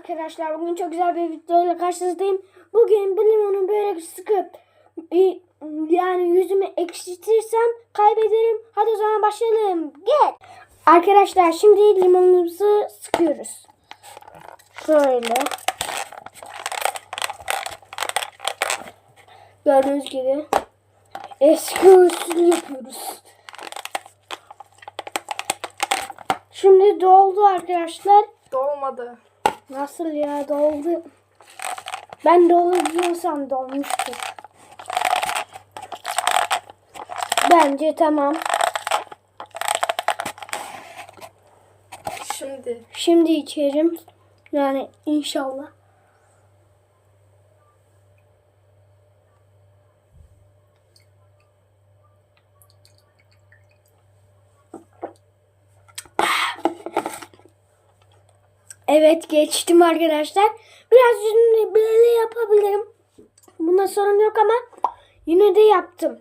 arkadaşlar bugün çok güzel bir videoyla karşınızdayım. Bugün bu limonu böyle sıkıp yani yüzümü ekşitirsem kaybederim. Hadi o zaman başlayalım. Gel. Arkadaşlar şimdi limonumuzu sıkıyoruz. Şöyle. Gördüğünüz gibi eski usul yapıyoruz. Şimdi doldu arkadaşlar. Dolmadı. Nasıl ya doldu? Ben dolu diyorsam dolmuştur. Bence tamam. Şimdi Şimdi içerim. Yani inşallah. Evet geçtim arkadaşlar. Biraz yüzümde böyle yapabilirim. Buna sorun yok ama yine de yaptım.